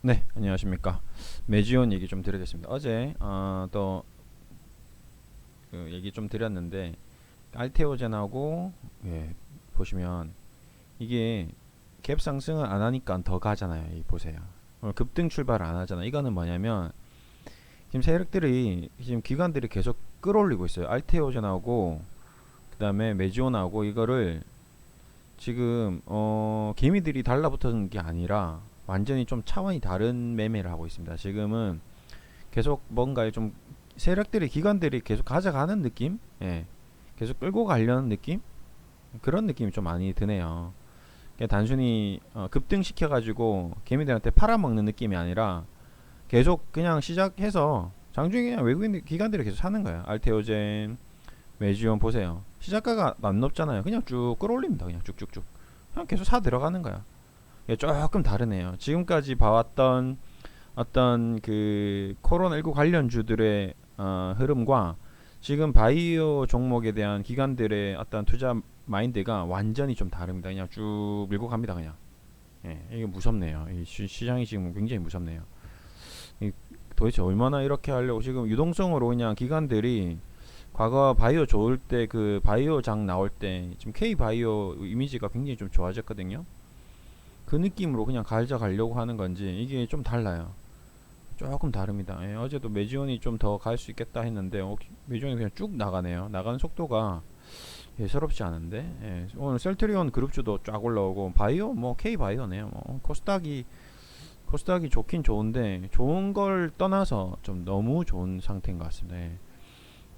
네, 안녕하십니까. 메지온 얘기 좀 드리겠습니다. 어제 어, 또그 얘기 좀 드렸는데 알테오젠하고 예, 보시면 이게 갭 상승을 안 하니까 더 가잖아요. 이 보세요. 오늘 급등 출발을 안 하잖아. 이거는 뭐냐면 지금 세력들이 지금 기관들이 계속 끌어올리고 있어요. 알테오젠하고 그다음에 메지온하고 이거를 지금 어 개미들이 달라붙는 게 아니라 완전히 좀 차원이 다른 매매를 하고 있습니다. 지금은 계속 뭔가에 좀 세력들이 기관들이 계속 가져가는 느낌, 예, 계속 끌고 가려는 느낌 그런 느낌이 좀 많이 드네요. 단순히 어, 급등시켜 가지고 개미들한테 팔아먹는 느낌이 아니라 계속 그냥 시작해서 장중에 그냥 외국인 기관들이 계속 사는 거야. 알테오젠, 메지온 보세요. 시작가가 안 높잖아요. 그냥 쭉 끌어올립니다. 그냥 쭉쭉쭉. 그냥 계속 사 들어가는 거야. 예, 조금 다르네요. 지금까지 봐왔던 어떤 그 코로나19 관련주들의 어, 흐름과 지금 바이오 종목에 대한 기관들의 어떤 투자 마인드가 완전히 좀 다릅니다. 그냥 쭉 밀고 갑니다. 그냥. 예, 이게 무섭네요. 이 시, 시장이 지금 굉장히 무섭네요. 이, 도대체 얼마나 이렇게 하려고 지금 유동성으로 그냥 기관들이 과거 바이오 좋을 때 그 바이오 장 나올 때 지금 K 바이오 이미지가 굉장히 좀 좋아졌거든요. 그 느낌으로 그냥 가져가려고 하는 건지 이게 좀 달라요. 조금 다릅니다. 예, 어제도 매지온이 좀 더 갈 수 있겠다 했는데 어, 매지온이 그냥 쭉 나가네요. 나가는 속도가 예사롭지 않은데 예, 오늘 셀트리온 그룹주도 쫙 올라오고 바이오 뭐 K 바이오네요. 뭐 코스닥이 코스닥이 좋긴 좋은데 좋은 걸 떠나서 좀 너무 좋은 상태인 것 같습니다. 예.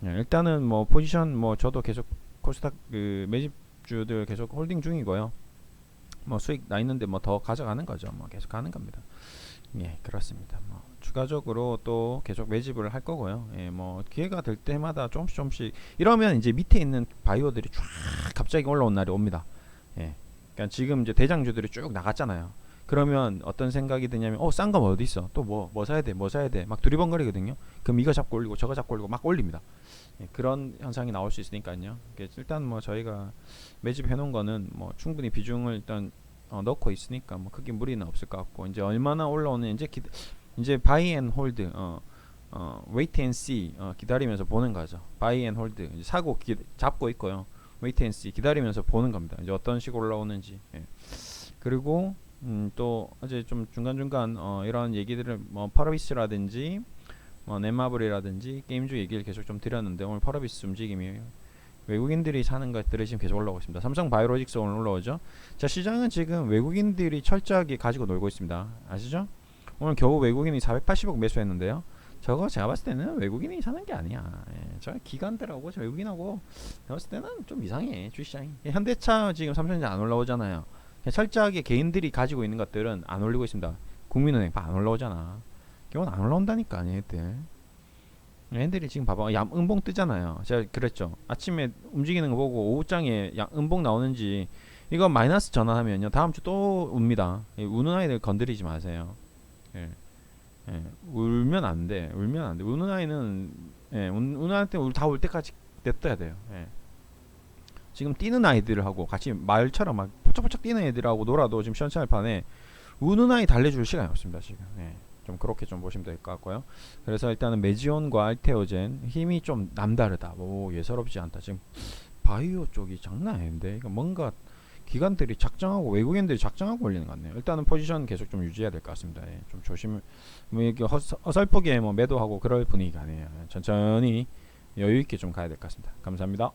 예, 일단은 뭐 포지션 뭐 저도 계속 코스닥 그 매집주들 계속 홀딩 중이고요. 뭐 수익 나 있는데 뭐 더 가져가는 거죠. 뭐 계속 가는 겁니다. 예, 그렇습니다. 뭐 추가적으로 또 계속 매집을 할 거고요. 예, 뭐 기회가 될 때마다 조금씩 조금씩 이러면 이제 밑에 있는 바이오들이 쫙 갑자기 올라온 날이 옵니다. 예. 그러니까 지금 이제 대장주들이 쭉 나갔잖아요. 그러면 어떤 생각이 드냐면 어, 싼 거 어디 있어? 또뭐뭐 사야 돼? 뭐 사야 돼? 막 두리번거리거든요. 그럼 이거 잡고 올리고 저거 잡고 올리고 막 올립니다. 예, 그런 현상이 나올 수 있으니까요. 일단 뭐 저희가 매집해 놓은 거는 뭐 충분히 비중을 일단 어, 넣고 있으니까 뭐 크게 무리는 없을 것 같고 이제 얼마나 올라오는 이제 기, 이제 바이 앤 홀드 어, 어, 웨이트 앤씨 어, 기다리면서 보는 거죠. 바이 앤 홀드 사고 기, 잡고 있고요. 웨이트 앤씨 기다리면서 보는 겁니다. 이제 어떤 식으로 올라오는지. 예. 그리고 음, 또 어제 좀 중간 중간 어, 이런 얘기들을 뭐 파라비스라든지 뭐 넷마블이라든지 게임주 얘기를 계속 좀 드렸는데 오늘 파라비스 움직임이 외국인들이 사는 것들이 지금 계속 올라오고 있습니다. 삼성 바이오로직스 오늘 올라오죠. 자 시장은 지금 외국인들이 철저하게 가지고 놀고 있습니다. 아시죠? 오늘 겨우 외국인이 480억 매수했는데요. 저거 제가 봤을 때는 외국인이 사는 게 아니야. 예, 저 기관들하고 저 외국인하고 제가 봤을 때는 좀 이상해 주시장이. 예, 현대차 지금 삼성전자 안 올라오잖아요. 철저하게 개인들이 가지고 있는 것들은 안 올리고 있습니다. 국민은행 안 올라오잖아. 이건 안 올라온다니까 얘네들. 얘네들이 지금 봐봐 야 음봉 뜨잖아요. 제가 그랬죠. 아침에 움직이는 거 보고 오후장에 야 음봉 나오는지 이거 마이너스 전환하면요 다음 주 또 웁니다. 예, 우는 아이들 건드리지 마세요. 예. 예. 울면 안 돼. 울면 안 돼. 우는 아이는 예, 운, 우는 아이한테 다울 때까지 냅둬야 돼요. 예. 지금 뛰는 아이들하고 같이 마을처럼 막 포착포착 뛰는 애들하고 놀아도 지금 시원찮을 판에 우는 아이 달래줄 시간이 없습니다 지금. 예. 좀 그렇게 좀 보시면 될 것 같고요. 그래서 일단은 메지온과 알테오젠 힘이 좀 남다르다. 오 예사롭지 않다. 지금 바이오 쪽이 장난 아닌데 뭔가 기관들이 작정하고 외국인들이 작정하고 올리는 것 같네요. 일단은 포지션 계속 좀 유지해야 될 것 같습니다. 예, 좀 조심. 뭐 이렇게 허, 어설프게 뭐 매도하고 그럴 분위기가 아니에요. 천천히 여유 있게 좀 가야 될 것 같습니다. 감사합니다.